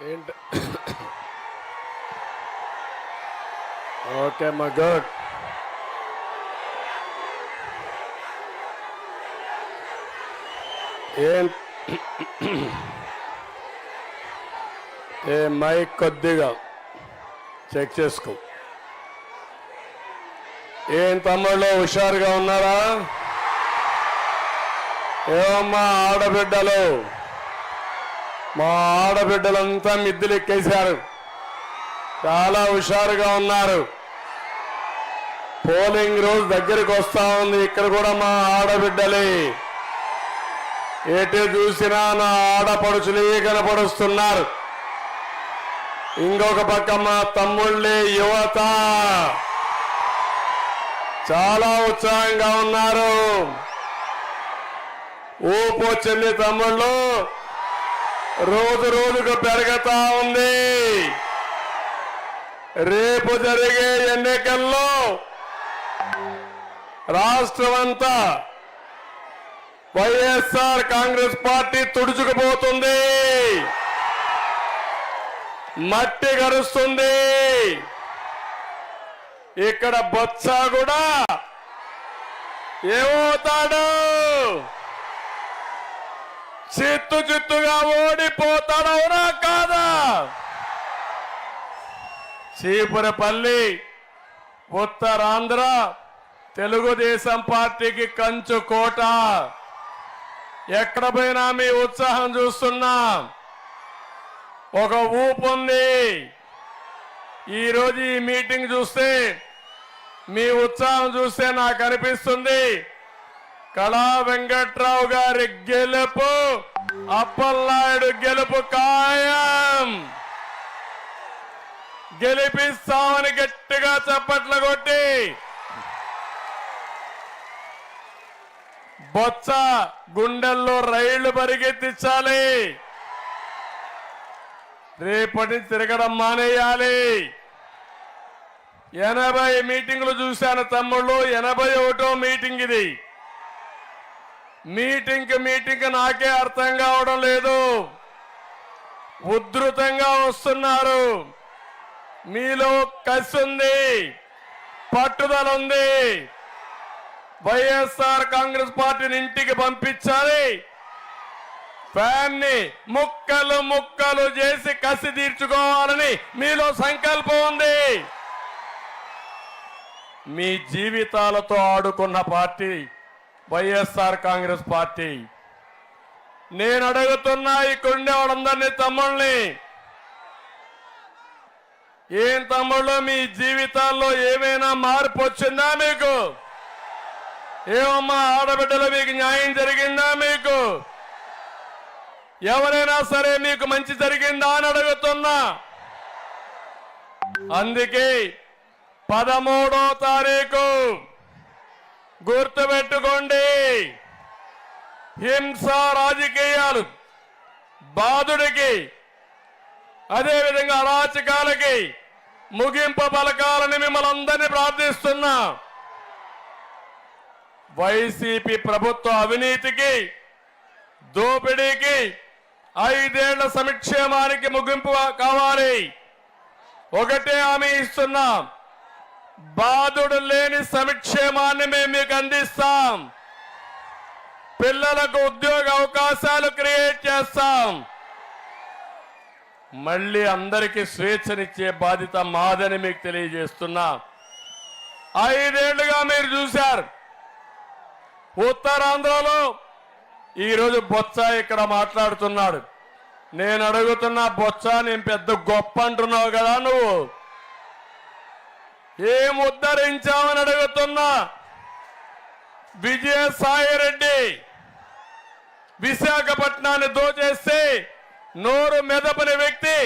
ఏంటి? ఓకే మా గుడ్. ఏం? ఏ మైక్ కొద్దిగా చెక్ చేసుకో. ఏం తమ్ముళ్ళు హుషారుగా ఉన్నారా? ఏమమ్మా ఆడబిడ్డలు? మా ఆడబిడ్డలంతా మిద్దెలు ఎక్కేశారు చాలా హుషారుగా ఉన్నారు. పోలింగ్ రోజు దగ్గరికి వస్తా ఉంది. ఇక్కడ కూడా మా ఆడబిడ్డలే. ఎటు చూసినా నా ఆడపడుచులే కనపడుస్తున్నారు. ఇంకొక పక్క మా తమ్ముళ్ళే యువత. చాలా ఉత్సాహంగా ఉన్నారు. ఊపు చెల్లి తమ్ముళ్ళు. రోజు రోజుకు పెరుగుతా ఉంది. రేపు జరిగే ఎన్నికల్లో రాష్ట్రమంతా వైఎస్ఆర్ కాంగ్రెస్ పార్టీ తుడుచుకుపోతుంది. మట్టి గరుస్తుంది ఇక్కడ బొత్స కూడా ఏమవుతాడు చిత్తు చిత్తుగా ఓడిపోతాడవునా కాదా? చీపురపల్లి ఉత్తరాంధ్ర తెలుగుదేశం పార్టీకి కంచు కోట. ఎక్కడ పోయినా మీ ఉత్సాహం చూస్తున్నా. ఒక ఊపు ఉంది. ఈరోజు ఈ మీటింగ్ చూస్తే మీ ఉత్సాహం చూస్తే నాకు అనిపిస్తుంది. కళా వెంకట్రావు గారి గెలుపు అప్పలనాయుడు గెలుపు ఖాయం. గెలిపిస్తామని గట్టిగా చప్పట్లు కొట్టి బొత్స గుండెల్లో రైళ్ళు పరిగెత్తించాలి. రేపటి తిరగడం మానేయాలి. ఎనభై మీటింగ్లు చూశాను తమ్ముళ్ళు ఎనభై ఒకటో మీటింగ్ ఇది. మీటింగ్ మీటింగ్ నాకే అర్థం కావడం లేదు. ఉధృతంగా వస్తున్నారు. మీలో కసి ఉంది. పట్టుదల ఉంది. వైఎస్ఆర్ కాంగ్రెస్ పార్టీని ఇంటికి పంపించాలి. ఫ్యాన్ని ముక్కలు ముక్కలు చేసి కసి తీర్చుకోవాలని మీలో సంకల్పం ఉంది. మీ జీవితాలతో ఆడుకున్న పార్టీ వైఎస్ఆర్ కాంగ్రెస్ పార్టీ. నేను అడుగుతున్నా ఇక్కడుండే వాళ్ళందరినీ తమ్ముళ్ళని. ఏం తమ్ముళ్ళు మీ జీవితాల్లో ఏమైనా మార్పు వచ్చిందా మీకు? ఏమమ్మా ఆడబిడ్డలు మీకు న్యాయం జరిగిందా మీకు? ఎవరైనా సరే మీకు మంచి జరిగిందా అని అడుగుతున్నా. అందుకే పదమూడో తారీఖు గుర్తుపెట్టుకోండి. హింస రాజకీయాలు బాధుడికి అదేవిధంగా అరాచకాలకి ముగింపు పలకాలని మిమ్మల్ని అందరినీ ప్రార్థిస్తున్నా. వైసీపీ ప్రభుత్వ అవినీతికి దోపిడీకి ఐదేళ్ళ సంక్షేమానికి ముగింపు కావాలి. ఒకటే హామీ ఇస్తున్నాం. బాధుడు లేని సంక్షేమాన్ని మేము మీకు అందిస్తాం. పిల్లలకు ఉద్యోగ అవకాశాలు క్రియేట్ చేస్తాం. మళ్ళీ అందరికీ స్వేచ్ఛనిచ్చే బాధ్యత మాదని మీకు తెలియజేస్తున్నా. ఐదేళ్ళుగా మీరు చూశారు. ఉత్తరాంధ్రలో ఈరోజు బొత్స ఇక్కడ మాట్లాడుతున్నాడు. నేను అడుగుతున్నా బొత్స నేను పెద్ద గొప్ప అంటున్నావు కదా నువ్వు. ఏం ఉద్ధరించామని అడుగుతున్నా విజయసాయి రెడ్డి విశాఖపట్నాన్ని దోచేస్తే నోరు మెదపని వ్యక్తి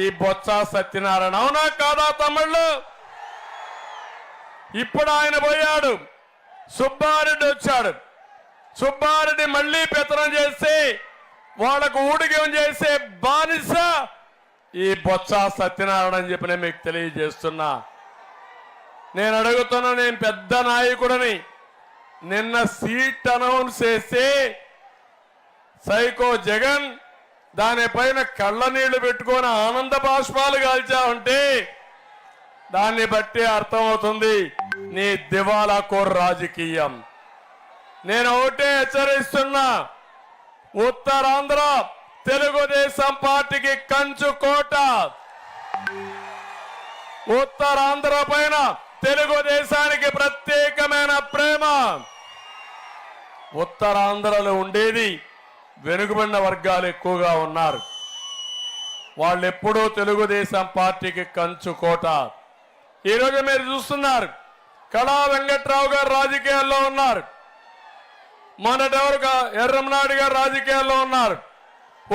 ఈ బొత్స సత్యనారాయణ. అవునా కాదా తమ్ముళ్ళు? ఇప్పుడు ఆయన పోయాడు. సుబ్బారెడ్డి వచ్చాడు. సుబ్బారెడ్డి మళ్ళీ పెత్తనం చేసి వాళ్ళకు ఊడిగం చేసే బానిస ఈ బొత్స సత్యనారాయణ అని చెప్పి నేను మీకు తెలియజేస్తున్నా. నేను అడుగుతున్నా నేను పెద్ద నాయకుడని. నిన్న సీట్ అనౌన్స్ చేసి సైకో జగన్ దానిపైన కళ్ళ నీళ్ళు పెట్టుకొని ఆనంద బాష్పాలు కాల్చావంటే దాన్ని బట్టి అర్థమవుతుంది నీ దివాలా కోర్ రాజకీయం. నేను ఒకటే హెచ్చరిస్తున్నా ఉత్తరాంధ్ర తెలుగుదేశం పార్టీకి కంచు కోట. ఉత్తరాంధ్ర పైన తెలుగుదేశానికి ప్రత్యేకమైన ప్రేమ. ఉత్తరాంధ్రలో ఉండేది వెనుకబడిన వర్గాలు ఎక్కువగా ఉన్నారు. వాళ్ళు ఎప్పుడూ తెలుగుదేశం పార్టీకి కంచు కోట. ఈరోజు మీరు చూస్తున్నారు కళా వెంకట్రావు గారు రాజకీయాల్లో ఉన్నారు. మొన్నటెవరు ఎర్రంనాయుడు గారు రాజకీయాల్లో ఉన్నారు.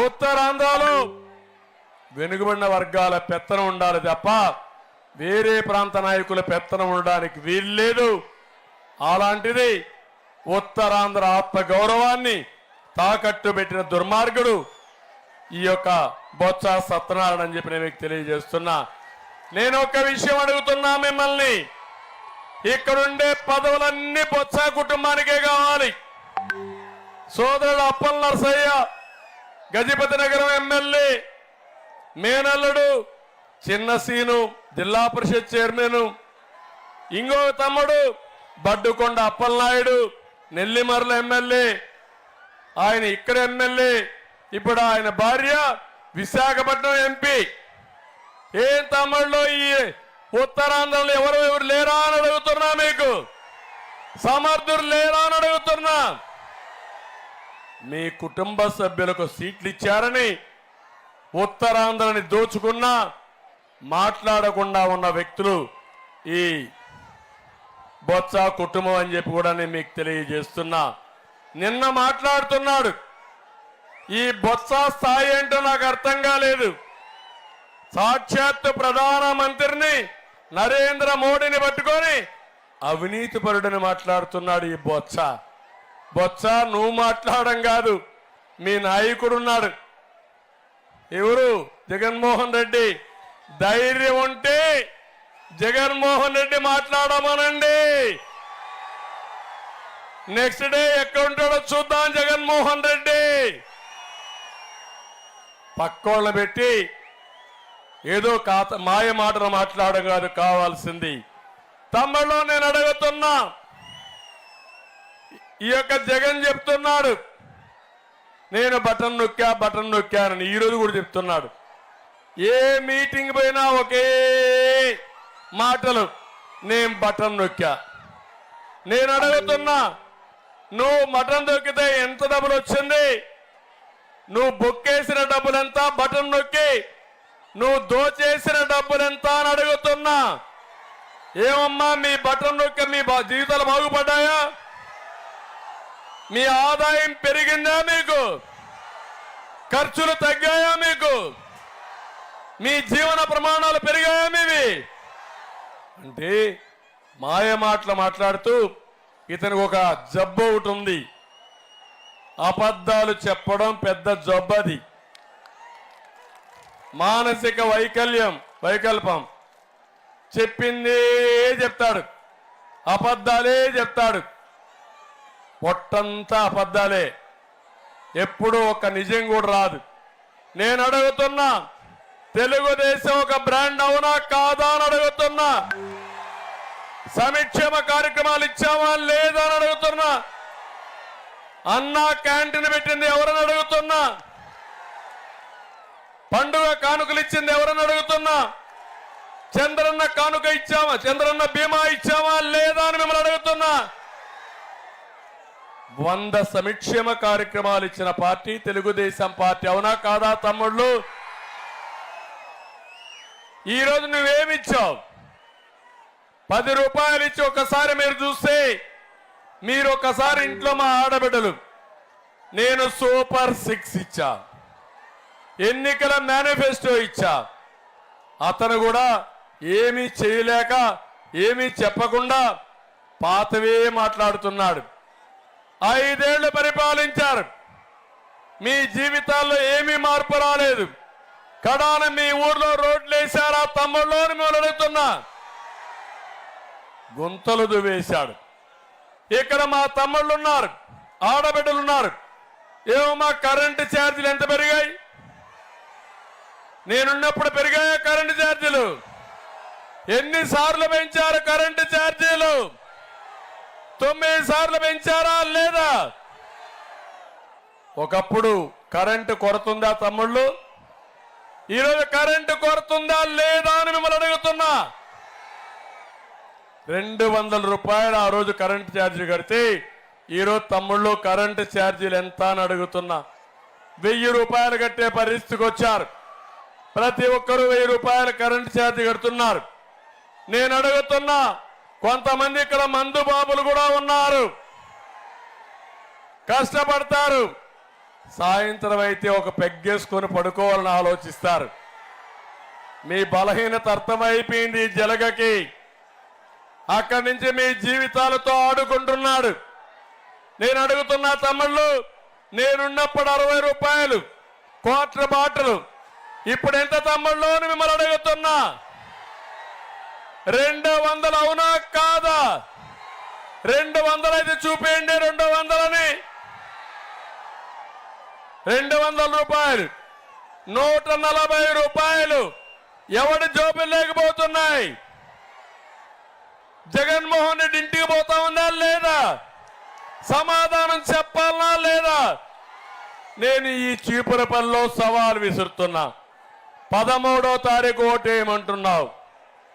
ఉత్తరాంధ్రలో వెనుకబడిన వర్గాల పెత్తనం ఉండాలి తప్ప వేరే ప్రాంత నాయకుల పెత్తనం ఉండడానికి వీల్లేదు. అలాంటిది ఉత్తరాంధ్ర ఆత్మ గౌరవాన్ని తాకట్టు పెట్టిన దుర్మార్గుడు ఈ యొక్క బొత్స సత్యనారాయణ అని చెప్పి నేను మీకు తెలియజేస్తున్నా. నేను ఒక విషయం అడుగుతున్నా మిమ్మల్ని. ఇక్కడుండే పదవులన్నీ బొత్స కుటుంబానికే కావాలి. సోదరుడు అప్పల్ నరసయ్య గజపతి నగరం ఎమ్మెల్యే మేనల్లుడు చిన్న సీను జిల్లా పరిషత్ చైర్మన్. ఇంకో తమ్ముడు బడ్డుకొండ అప్పలనాయుడు నెల్లిమర్ల ఎమ్మెల్యే. ఆయన ఇక్కడ ఎమ్మెల్యే ఇప్పుడు ఆయన భార్య విశాఖపట్నం ఎంపీ. ఏం తమ్ముళ్ళు ఈ ఉత్తరాంధ్రలో ఎవరు ఎవరు లేరా అని అడుగుతున్నా మీకు? సమర్థుడు లేరా అని అడుగుతున్నా. మీ కుటుంబ సభ్యులకు సీట్లు ఇచ్చారని ఉత్తరాంధ్రని దోచుకున్నా మాట్లాడకుండా ఉన్న వ్యక్తులు ఈ బొత్స కుటుంబం అని చెప్పి కూడా నేను మీకు తెలియజేస్తున్నా. నిన్న మాట్లాడుతున్నాడు. ఈ బొత్స స్థాయి ఏంటో నాకు అర్థం కాలేదు. సాక్షాత్తు ప్రధానమంత్రిని నరేంద్ర మోడీని పట్టుకొని అవినీతి పరుడని మాట్లాడుతున్నాడు ఈ బొత్స. బొత్స నువ్వు మాట్లాడడం కాదు మీ నాయకుడున్నాడు ఎవరు? జగన్మోహన్ రెడ్డి. ధైర్యం ఉంటే జగన్మోహన్ రెడ్డి మాట్లాడమనండి. నెక్స్ట్ డే ఎక్కడ ఉంటాడో చూద్దాం జగన్మోహన్ రెడ్డి. పక్కోళ్ళ పెట్టి ఏదో కాత మాయ మాటలు మాట్లాడడం కాదు కావాల్సింది. తమ్ముళ్ళు నేను అడుగుతున్నా. ఈ యొక్క జగన్ చెప్తున్నాడు. నేను బటన్ నొక్కా బటన్ నొక్కానని ఈరోజు కూడా చెప్తున్నాడు. ఏ మీటింగ్ పోయినా ఒకే మాటలు. నేను బటన్ నొక్కా. నేను అడుగుతున్నా నువ్వు మటన్ దొక్కితే ఎంత డబ్బులు వచ్చింది? నువ్వు బొక్కేసిన డబ్బులు బటన్ నొక్కి. నువ్వు దోచేసిన డబ్బులెంత అని అడుగుతున్నా. ఏమమ్మా మీ బటన్ నొక్కి మీ బా- జీవితాలు బాగుపడ్డాయా? మీ ఆదాయం పెరిగిందా మీకు? ఖర్చులు తగ్గాయా మీకు? మీ జీవన ప్రమాణాలు పెరిగాయా మీవి అంటే మాయ మాటలు మాట్లాడుతూ ఇతనికి ఒక జబ్బు ఒకటి ఉంది. అబద్ధాలు చెప్పడం పెద్ద జబ్బది మానసిక వైకల్యం వైకల్పం. చెప్పిందే చెప్తాడు. అబద్ధాలే చెప్తాడు. పొట్టంతా అబద్ధాలే. ఎప్పుడూ ఒక నిజం కూడా రాదు. నేను అడుగుతున్నా తెలుగుదేశం ఒక బ్రాండ్ అవునా కాదా అని అడుగుతున్నా. సంక్షేమ కార్యక్రమాలు ఇచ్చామా లేదా అని అడుగుతున్నా. అన్నా క్యాంటీన్ పెట్టింది ఎవరని అడుగుతున్నా. పండుగ కానుకలు ఇచ్చింది ఎవరని అడుగుతున్నా. చంద్రన్న కానుక ఇచ్చామా చంద్రన్న బీమా ఇచ్చామా లేదా అని మిమ్మల్ని అడుగుతున్నా. వంద సంక్షేమ కార్యక్రమాలు ఇచ్చిన పార్టీ తెలుగుదేశం పార్టీ అవునా కాదా తమ్ముళ్ళు? ఈరోజు నువ్వేమిచ్చావు? పది రూపాయలు ఇచ్చి ఒకసారి మీరు చూస్తే మీరు ఒకసారి ఇంట్లో మా ఆడబిడ్డలు నేను సూపర్ సిక్స్ ఇచ్చా. ఎన్నికల మేనిఫెస్టో ఇచ్చా. అతను కూడా ఏమీ చేయలేక ఏమీ చెప్పకుండా పాతవే మాట్లాడుతున్నాడు. ఐదేళ్ళు పరిపాలించారు. మీ జీవితాల్లో ఏమీ మార్పు రాలేదు. కడాన మీ ఊర్లో రోడ్లు వేశారా? తమ్ముళ్ళు అని మేము అడుగుతున్నా గుంతలు దువేశాడు ఇక్కడ మా తమ్ముళ్ళు ఉన్నారు ఆడబిడ్డలు ఉన్నారు ఏమో మా కరెంటు ఛార్జీలు ఎంత పెరిగాయి? నేనున్నప్పుడు పెరిగాయా కరెంటు ఛార్జీలు ఎన్నిసార్లు పెంచారు కరెంటు ఛార్జీలు తొమ్మిది సార్లు పెంచారా లేదా? ఒకప్పుడు కరెంటు కొరతుందా తమ్ముళ్ళు? ఈరోజు కరెంటు కొరతుందా లేదా అని మిమ్మల్ని అడుగుతున్నా. రెండు వందల రూపాయలు ఆ రోజు కరెంటు ఛార్జీ కడితే ఈరోజు తమ్ముళ్ళు కరెంటు ఛార్జీలు ఎంత అని అడుగుతున్నా. వెయ్యి రూపాయలు కట్టే పరిస్థితికి వచ్చారు. ప్రతి ఒక్కరూ వెయ్యి రూపాయలు కరెంటు ఛార్జీ కడుతున్నారు. నేను అడుగుతున్నా కొంతమంది ఇక్కడ మందు బాబులు కూడా ఉన్నారు. కష్టపడతారు. సాయంత్రం అయితే ఒక పెగ్గేసుకొని పడుకోవాలని ఆలోచిస్తారు. మీ బలహీనత అర్థమైపోయింది జలగకి. అక్కడి నుంచి మీ జీవితాలతో ఆడుకుంటున్నాడు. నేను అడుగుతున్నా తమ్ముళ్ళు నేనున్నప్పుడు అరవై రూపాయలు కోట్ల బాటలు. ఇప్పుడు ఎంత తమ్ముళ్ళు అని మిమ్మల్ని అడుగుతున్నా? రెండు వందలు అవునా కాదా? రెండు వందలు అయితే చూపేయండి రెండు వందలని. రెండు వందల రూపాయలు. నూట నలభై రూపాయలు. ఎవడి జోబులు లేకపోతున్నాయి? జగన్మోహన్ రెడ్డి ఇంటికి పోతా ఉందా లేదా? సమాధానం చెప్పాలనా లేదా? నేను ఈ చీపురపల్లిలో సవాల్ విసురుతున్నా. పదమూడో తారీఖు ఓటేయమంటున్నావు.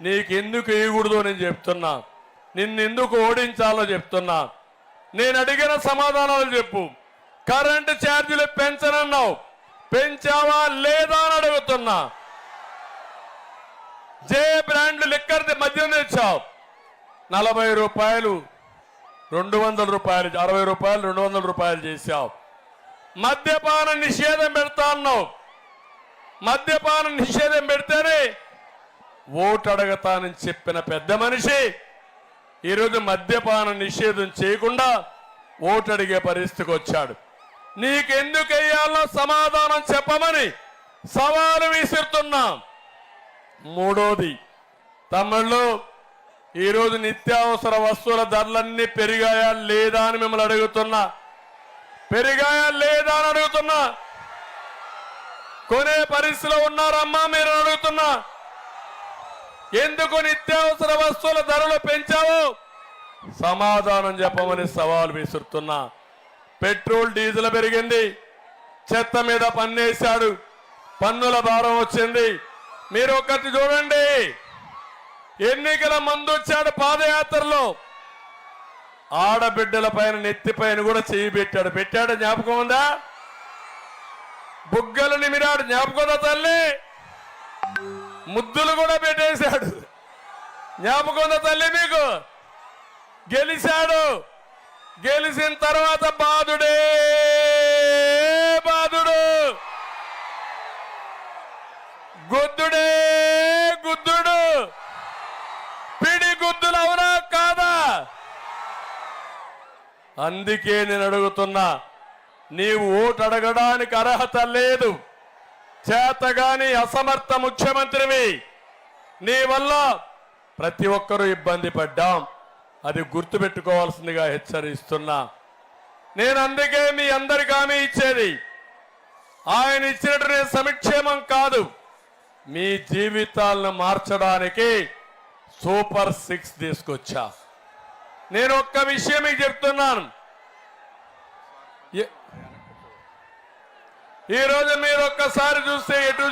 నీకెందుకు ఇవ్వకూడదు నేను చెప్తున్నా. నిన్నెందుకు ఓడించాలో చెప్తున్నా. నేను అడిగిన సమాధానాలు చెప్పు. కరెంటు ఛార్జీలు పెంచనన్నావు. పెంచావా లేదా అని అడుగుతున్నా. జే బ్రాండ్లు లిక్కర్ మద్యం తెచ్చావు. నలభై రూపాయలు రెండు వందల రూపాయలు అరవై రూపాయలు రెండు వందల రూపాయలు చేశావు. మద్యపాన నిషేధం పెడతా అన్నావు. మద్యపాన నిషేధం పెడితేనే ఓటు అడగతానని చెప్పిన పెద్ద మనిషి ఈరోజు మద్యపాన నిషేధం చేయకుండా ఓటు అడిగే పరిస్థితికి వచ్చాడు. నీకెందుకు సమాధానం చెప్పమని సవాలు విసురుతున్నాం. మూడోది తమిళ్ళు ఈరోజు నిత్యావసర వస్తువుల ధరలన్నీ పెరిగాయా లేదా అని మిమ్మల్ని అడుగుతున్నా. పెరిగాయా లేదా అని అడుగుతున్నా. కొనే పరిస్థితిలో ఉన్నారమ్మా మీరు అడుగుతున్నా. ఎందుకు నిత్యావసర వస్తువుల ధరలు పెంచావు? సమాధానం చెప్పమని సవాల్ విసురుతున్నా. పెట్రోల్ డీజిల్ పెరిగింది. చెత్త మీద పన్నేశాడు. పన్నుల భారం వచ్చింది. మీరు ఒకటి చూడండి. ఎన్నికల మందు వచ్చాడు పాదయాత్రలో. ఆడబిడ్డల పైన నెత్తి పైన కూడా చేయి పెట్టాడు. పెట్టాడు జ్ఞాపకం ఉందా? బుగ్గలు నిమిరాడు. జ్ఞాపకం తల్లి? ముద్దులు కూడా పెట్టేశాడు. జ్ఞాపకం తల్లి మీకు? గెలిచాడు. గెలిచిన తర్వాత బాధుడే బాధుడు గుద్దుడే గుద్దుడు. పిడి గుద్దులు అవునా కాదా? అందుకే నేను అడుగుతున్నా నీవు ఓటు అడగడానికి అర్హత లేదు. చేతగాని అసమర్థ ముఖ్యమంత్రివి. నీ వల్ల ప్రతి ఒక్కరూ ఇబ్బంది పడ్డాం. అది గుర్తుపెట్టుకోవాల్సిందిగా హెచ్చరిస్తున్నా. నేను అందుకే మీ అందరికి హామీ ఇచ్చేది. ఆయన ఇచ్చినట్టు నేను సమిక్షేమం కాదు. మీ జీవితాలను మార్చడానికి సూపర్ సిక్స్ తీసుకొచ్చా. నేను ఒక్క విషయం మీకు చెప్తున్నాను. ఈ- రోజు మీరు ఒక్కసారి చూస్తే ఎటు